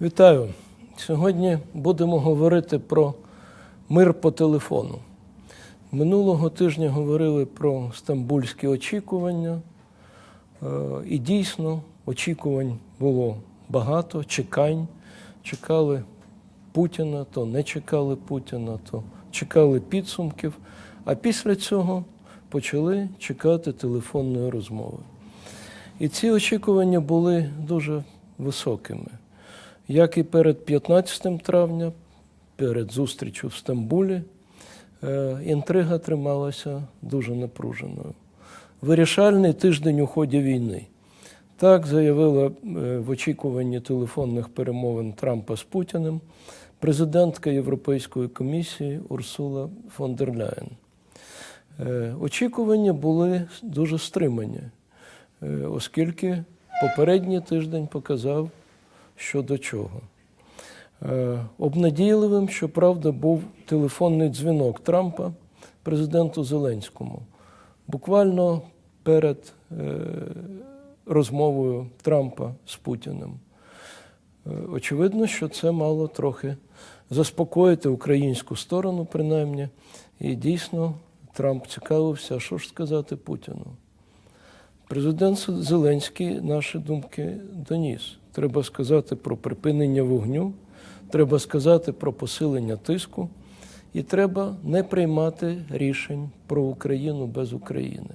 Вітаю! Сьогодні будемо говорити про мир по телефону. Минулого тижня говорили про стамбульські очікування, Е, і дійсно очікувань було багато, чекань. Чекали Путіна, то не чекали Путіна, то чекали підсумків. А після цього почали чекати телефонної розмови. І ці очікування були дуже високими. Як і перед 15 травня, перед зустрічю в Стамбулі, е, інтрига трималася дуже напруженою. Вирішальний тиждень у ході війни. Так заявила е, в очікуванні телефонних перемовин Трампа з Путіним президентка Європейської комісії Урсула фон дер Ляєн. Е, Очікування були дуже стримані, оскільки попередній тиждень показав, що до чого. Е, Обнадійливим, щоправда, був телефонний дзвінок Трампа президенту Зеленському. Буквально перед е, розмовою Трампа з Путіним. Е, Очевидно, що це мало трохи заспокоїти українську сторону, принаймні, і дійсно Трамп цікавився, що ж сказати Путіну. Президент Зеленський наші думки доніс. Треба сказати про припинення вогню, треба сказати про посилення тиску, і треба не приймати рішень про Україну без України.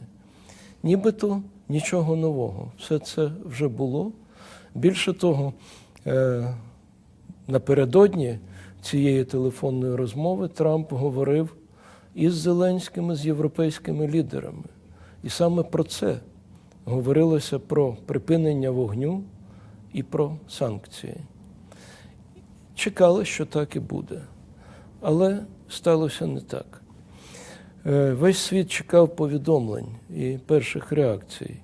Нібито нічого нового. Все це вже було. Більше того, е, напередодні цієї телефонної розмови Трамп говорив із Зеленськими, з європейськими лідерами. І саме про це говорилося про припинення вогню і про санкції. Чекали, що так і буде. Але сталося не так. Е, Весь світ чекав повідомлень і перших реакцій.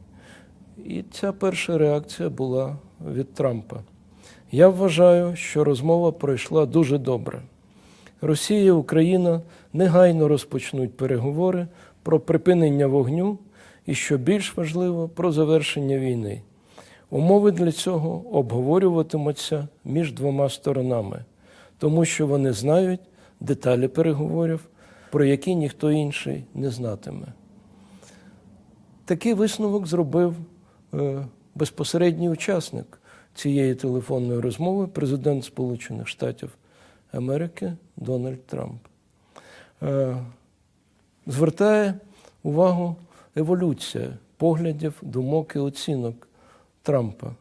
І ця перша реакція була від Трампа. Я вважаю, що розмова пройшла дуже добре. Росія і Україна негайно розпочнуть переговори про припинення вогню і, що більш важливо, про завершення війни. Умови для цього обговорюватимуться між двома сторонами, тому що вони знають деталі переговорів, про які ніхто інший не знатиме. Такий висновок зробив е, безпосередній учасник цієї телефонної розмови, президент Сполучених Штатів Америки Дональд Трамп. Е, звертає увагу еволюція поглядів, думок і оцінок Трампа.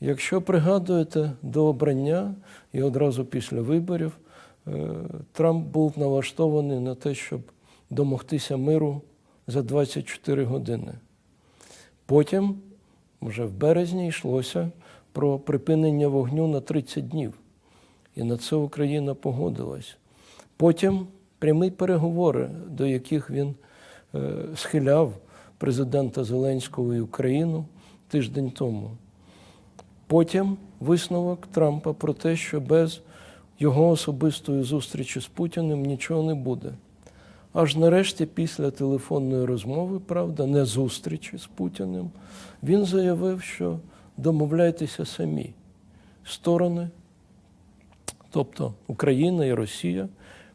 Якщо пригадуєте до обрання і одразу після виборів, е, Трамп був налаштований на те, щоб домогтися миру за 24 години. Потім, вже в березні, йшлося про припинення вогню на 30 днів. І на це Україна погодилась. Потім прямі переговори, до яких він е, схиляв президента Зеленського і Україну тиждень тому. Потім висновок Трампа про те, що без його особистої зустрічі з Путіним нічого не буде. Аж нарешті, після телефонної розмови, правда, не зустрічі з Путіним, він заявив, що домовляйтеся самі. Сторони, тобто Україна і Росія,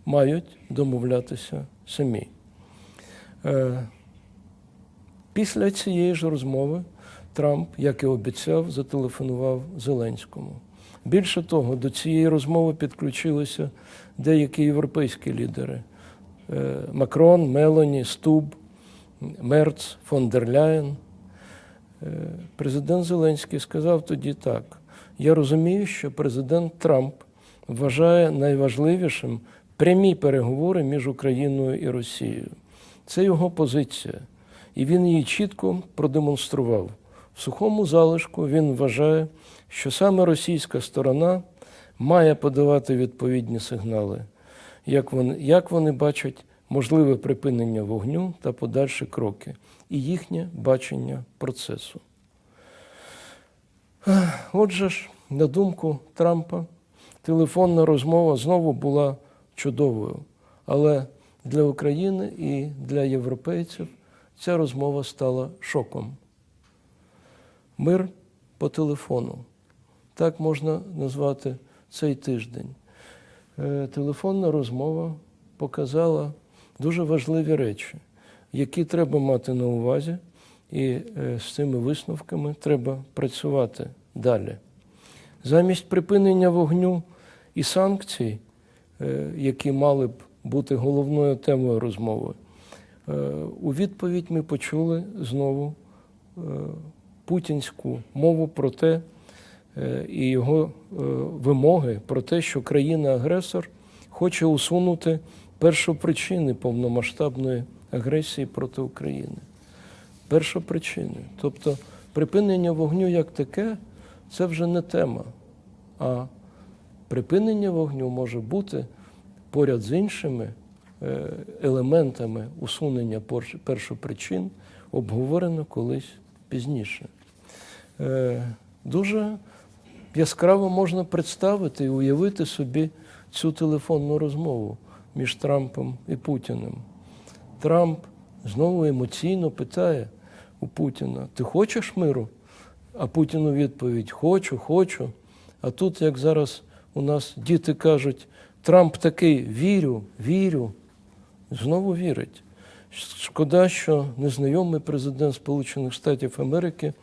мають домовлятися самі. Е, Після цієї ж розмови Трамп, як і обіцяв, зателефонував Зеленському. Більше того, до цієї розмови підключилися деякі європейські лідери: Е, Макрон, Мелоні, Стуб, Мерц, фон дер Ляєн. Е, Президент Зеленський сказав тоді так: я розумію, що президент Трамп вважає найважливішим прямі переговори між Україною і Росією. Це його позиція, і він її чітко продемонстрував. В сухому залишку він вважає, що саме російська сторона має подавати відповідні сигнали, як вони, як вони бачать можливе припинення вогню та подальші кроки, і їхнє бачення процесу. Отже ж, на думку Трампа, телефонна розмова знову була чудовою, але для України і для європейців ця розмова стала шоком. Мир по телефону. Так можна назвати цей тиждень. Е, Телефонна розмова показала дуже важливі речі, які треба мати на увазі, і е, з цими висновками треба працювати далі. Замість припинення вогню і санкцій, е, які мали б бути головною темою розмови, у відповідь ми почули знову путінську мову про те е, і його е, вимоги про те, що країна-агресор хоче усунути першопричини повномасштабної агресії проти України. Першопричини. Тобто припинення вогню як таке це вже не тема. А припинення вогню може бути поряд з іншими е, елементами усунення першопричин обговорено колись пізніше. Е, Дуже яскраво можна представити і уявити собі цю телефонну розмову між Трампом і Путіним. Трамп знову емоційно питає у Путіна: Ти хочеш миру? А Путін у відповідь: Хочу, хочу. А тут, як зараз у нас діти кажуть, Трамп такий вірю, вірю, знову вірить. Шкода, що незнайомий президент Сполучених Штатів Америки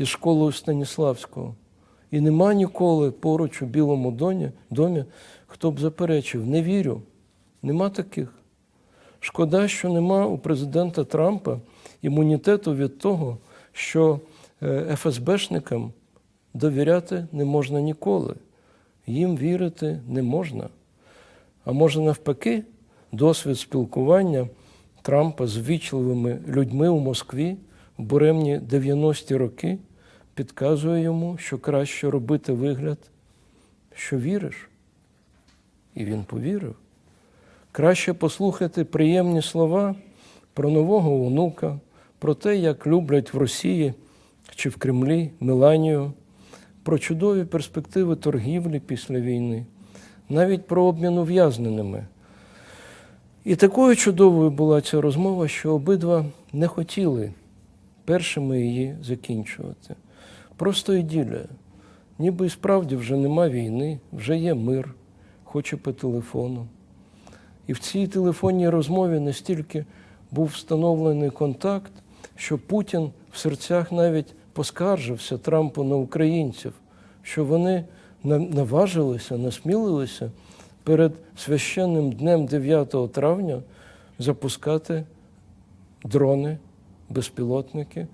із школою Станіславського. І нема ніколи поруч у Білому домі, домі, хто б заперечив, не вірю. Нема таких. Шкода, що нема у президента Трампа імунітету від того, що е, ФСБшникам довіряти не можна ніколи. Їм вірити не можна. А може навпаки, досвід спілкування Трампа з ввічливими людьми у Москві в буремні 90-ті роки підказує йому, що краще робити вигляд, що віриш. І він повірив. Краще послухати приємні слова про нового онука, про те, як люблять в Росії чи в Кремлі Меланію, про чудові перспективи торгівлі після війни, навіть про обмін ув'язненими. І такою чудовою була ця розмова, що обидва не хотіли першими її закінчувати. Просто іділія. Ніби і справді вже нема війни, вже є мир, хоче по телефону. І в цій телефонній розмові настільки був встановлений контакт, що Путін в серцях навіть поскаржився Трампу на українців, що вони наважилися, насмілилися перед священним днем 9 травня запускати дрони, безпілотники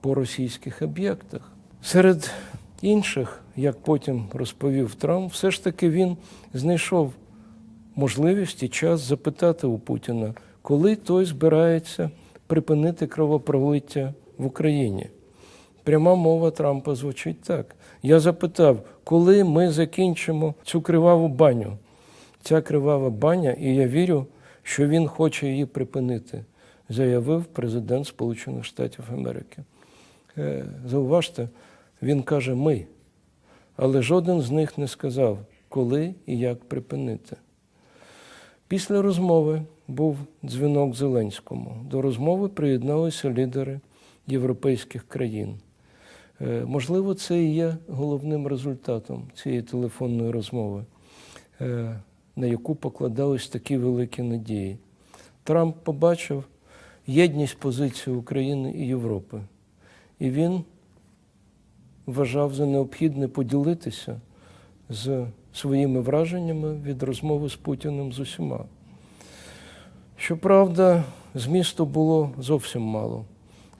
по російських об'єктах. Серед інших, як потім розповів Трамп, все ж таки він знайшов можливість і час запитати у Путіна, коли той збирається припинити кровопролиття в Україні. Пряма мова Трампа звучить так. Я запитав, коли ми закінчимо цю криваву баню. Ця кривава баня, і я вірю, що він хоче її припинити, заявив президент Сполучених Штатів Америки. Е, Зауважте, він каже ми, але жоден з них не сказав, коли і як припинити. Після розмови був дзвінок Зеленському. До розмови приєдналися лідери європейських країн. Е, Можливо, це і є головним результатом цієї телефонної розмови, е, на яку покладались такі великі надії. Трамп побачив єдність позиції України і Європи, і він вважав за необхідне поділитися з своїми враженнями від розмови з Путіним з усіма. Щоправда, змісту було зовсім мало.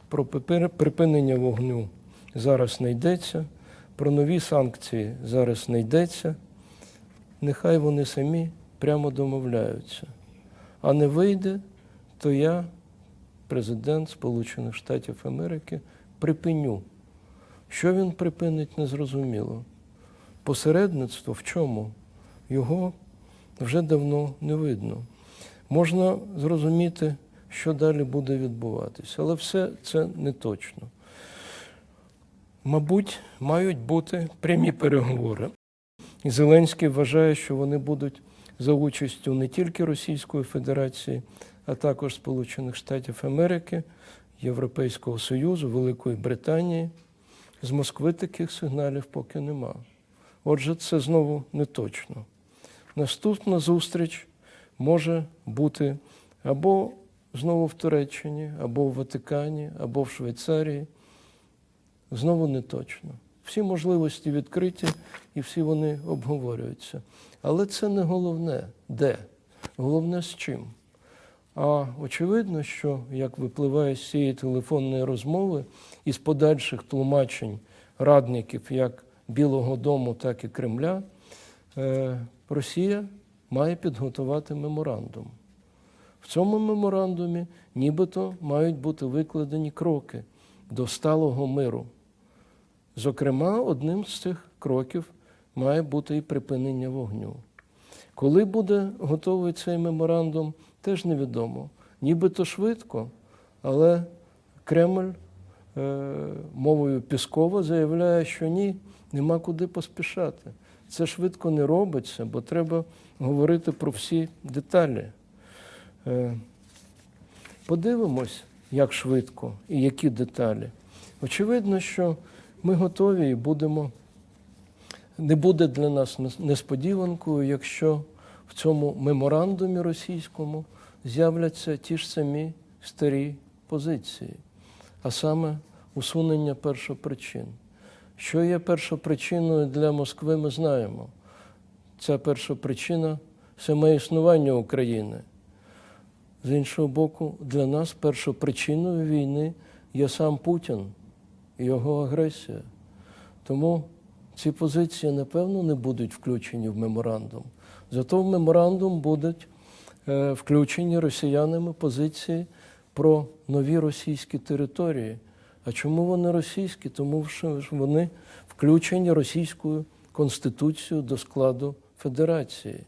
Про припинення вогню зараз не йдеться, про нові санкції зараз не йдеться. Нехай вони самі прямо домовляються. А не вийде, то я, президент Сполучених Штатів Америки, припиню. Що він припинить, незрозуміло. Посередництво в чому? Його вже давно не видно. Можна зрозуміти, що далі буде відбуватися, але все це не точно. Мабуть, мають бути прямі переговори. І Зеленський вважає, що вони будуть за участю не тільки Російської Федерації, а також Сполучених Штатів Америки, Європейського Союзу, Великої Британії. З Москви таких сигналів поки нема. Отже, це знову не точно. Наступна зустріч може бути або знову в Туреччині, або в Ватикані, або в Швейцарії. Знову не точно. Всі можливості відкриті і всі вони обговорюються. Але це не головне, де. Головне з чим. А очевидно, що як випливає з цієї телефонної розмови і з подальших тлумачень радників як Білого Дому, так і Кремля, е, Росія має підготувати меморандум. В цьому меморандумі нібито мають бути викладені кроки до сталого миру. Зокрема, одним з цих кроків має бути і припинення вогню. Коли буде готовий цей меморандум, теж невідомо. Нібито швидко, але Кремль е, мовою Піскова заявляє, що ні, нема куди поспішати. Це швидко не робиться, бо треба говорити про всі деталі. Е, подивимось, як швидко і які деталі. Очевидно, що ми готові і будемо. Не буде для нас несподіванкою, якщо в цьому меморандумі російському з'являться ті ж самі старі позиції, а саме усунення першопричин. Що є першопричиною для Москви, ми знаємо. Ця першопричина саме існування України. З іншого боку, для нас першопричиною війни є сам Путін і його агресія. Тому ці позиції, напевно, не будуть включені в меморандум. Зато в меморандум будуть е, включені росіянами позиції про нові російські території. А чому вони російські? Тому що вони включені російською конституцією до складу федерації.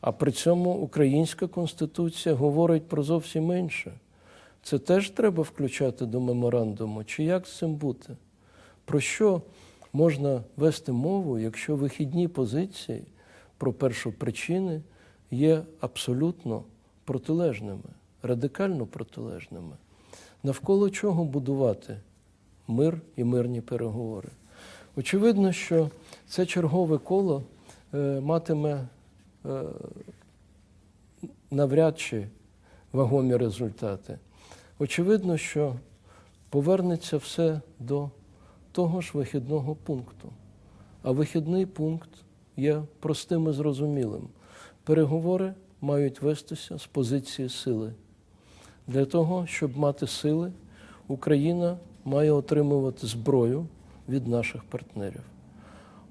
А при цьому українська конституція говорить про зовсім інше. Це теж треба включати до меморандуму. Чи як з цим бути? Про що можна вести мову, якщо вихідні позиції про першопричини є абсолютно протилежними, радикально протилежними? Навколо чого будувати мир і мирні переговори? Очевидно, що це чергове коло е, матиме е, навряд чи вагомі результати. Очевидно, що повернеться все до того ж вихідного пункту. А вихідний пункт є простим і зрозумілим. Переговори мають вестися з позиції сили. Для того, щоб мати сили, Україна має отримувати зброю від наших партнерів.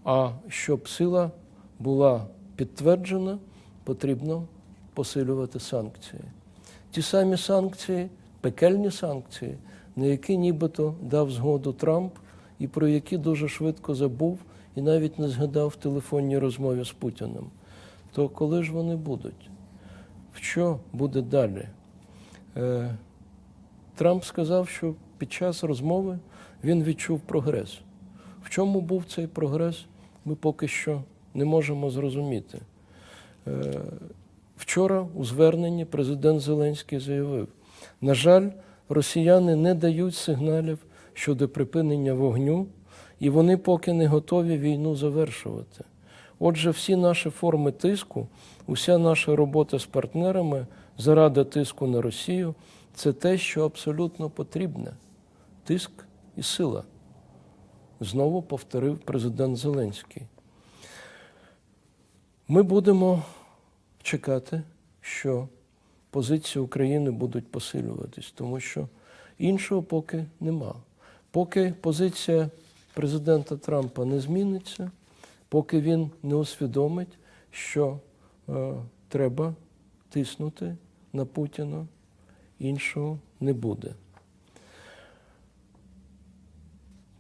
А щоб сила була підтверджена, потрібно посилювати санкції. Ті самі санкції, пекельні санкції, на які нібито дав згоду Трамп і про які дуже швидко забув і навіть не згадав в телефонній розмові з Путіним. То коли ж вони будуть? В що буде далі? Е, Трамп сказав, що під час розмови він відчув прогрес. В чому був цей прогрес, ми поки що не можемо зрозуміти. Е, Вчора у зверненні президент Зеленський заявив: на жаль, росіяни не дають сигналів щодо припинення вогню, і вони поки не готові війну завершувати. Отже, всі наші форми тиску, уся наша робота з партнерами заради тиску на Росію це те, що абсолютно потрібне тиск і сила. Знову повторив президент Зеленський. Ми будемо чекати, що позиції України будуть посилюватись, тому що іншого поки нема. Поки позиція президента Трампа не зміниться, поки він не усвідомить, що е, треба тиснути на Путіна, іншого не буде.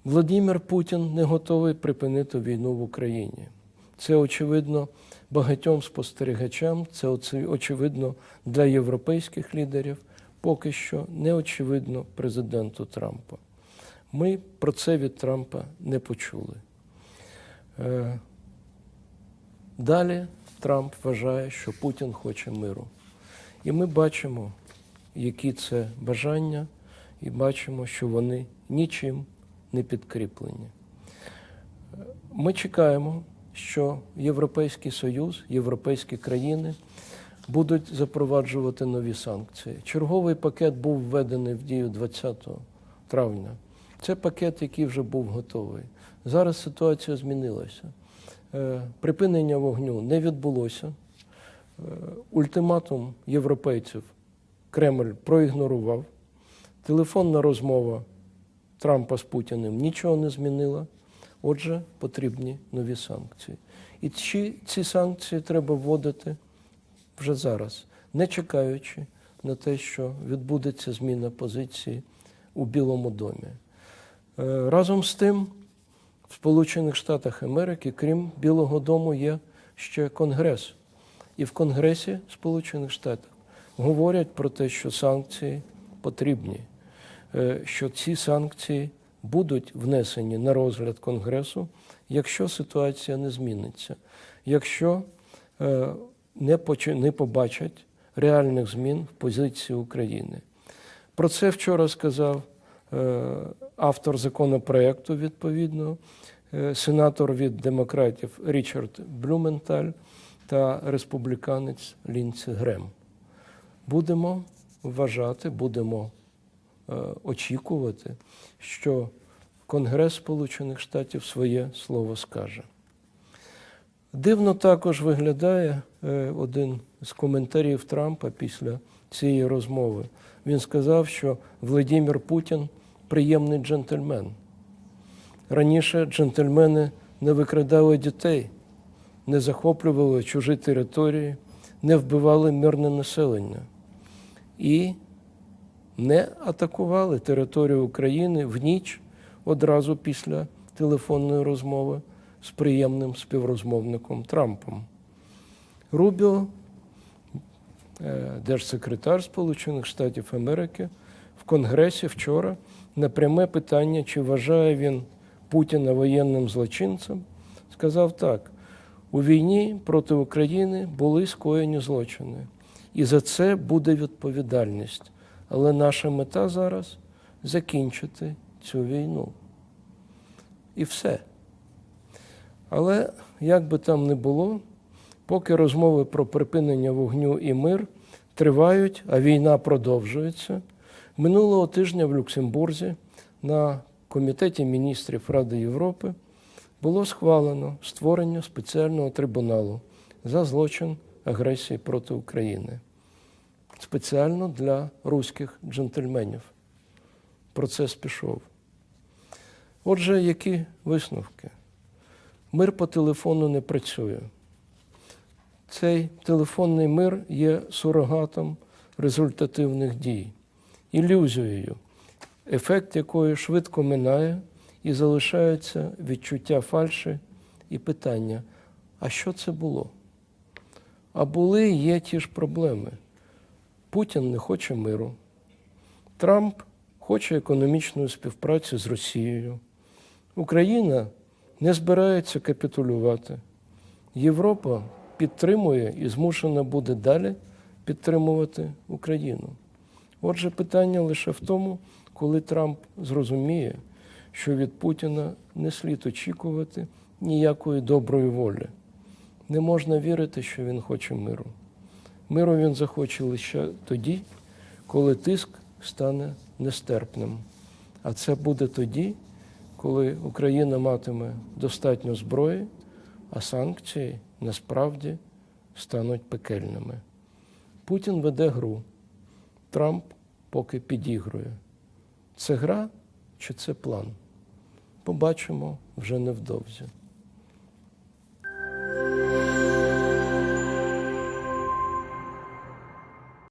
Владимир Путін не готовий припинити війну в Україні. Це очевидно багатьом спостерігачам, це очевидно для європейських лідерів, поки що не очевидно президенту Трампа. Ми про це від Трампа не почули. Е, далі Трамп вважає, що Путін хоче миру. І ми бачимо, які це бажання, і бачимо, що вони нічим не підкріплені. Ми чекаємо, що Європейський Союз, європейські країни будуть запроваджувати нові санкції. Черговий пакет був введений в дію 20 травня. Це пакет, який вже був готовий. Зараз ситуація змінилася. Е, Припинення вогню не відбулося. Е, Ультиматум європейців Кремль проігнорував. Телефонна розмова Трампа з Путіним нічого не змінила. Отже, потрібні нові санкції. І ці, ці санкції треба вводити вже зараз, не чекаючи на те, що відбудеться зміна позиції у Білому домі. Е, Разом з тим, в Сполучених Штатах Америки, крім Білого Дому, є ще Конгрес. І в Конгресі Сполучених Штатів говорять про те, що санкції потрібні, е, що ці санкції будуть внесені на розгляд Конгресу, якщо ситуація не зміниться, якщо е, не, побачать реальних змін в позиції України. Про це вчора сказав автор законопроекту відповідного, е, сенатор від демократів Річард Блюменталь та республіканець Лінці Грем. Будемо вважати, будемо е, очікувати, що Конгрес Сполучених Штатів своє слово скаже. Дивно також виглядає е, один з коментарів Трампа після цієї розмови. Він сказав, що Владимир Путін приємний джентльмен. Раніше джентльмени не викрадали дітей, не захоплювали чужі території, не вбивали мирне населення і не атакували територію України в ніч одразу після телефонної розмови з приємним співрозмовником Трампом. Рубіо, е, держсекретар Сполучених Штатів Америки, в Конгресі вчора на пряме питання, чи вважає він Путіна воєнним злочинцем, сказав так: у війні проти України були скоєні злочини, і за це буде відповідальність. Але наша мета зараз закінчити цю війну. І все. Але як би там не було, поки розмови про припинення вогню і мир тривають, а війна продовжується, минулого тижня в Люксембурзі на Комітеті міністрів Ради Європи було схвалено створення спеціального трибуналу за злочин агресії проти України. Спеціально для руських джентльменів. Процес пішов. Отже, які висновки? Мир по телефону не працює. Цей телефонний мир є сурогатом результативних дій, ілюзією, ефект якої швидко минає і залишається відчуття фальші і питання: а що це було? А були є ті ж проблеми. Путін не хоче миру. Трамп хоче економічної співпраці з Росією. Україна не збирається капітулювати. Європа підтримує і змушена буде далі підтримувати Україну. Отже, питання лише в тому, коли Трамп зрозуміє, що від Путіна не слід очікувати ніякої доброї волі. Не можна вірити, що він хоче миру. Миру він захоче лише тоді, коли тиск стане нестерпним. А це буде тоді, коли Україна матиме достатньо зброї, а санкції насправді стануть пекельними. Путін веде гру, Трамп поки підігрує. Це гра чи це план? Побачимо вже невдовзі.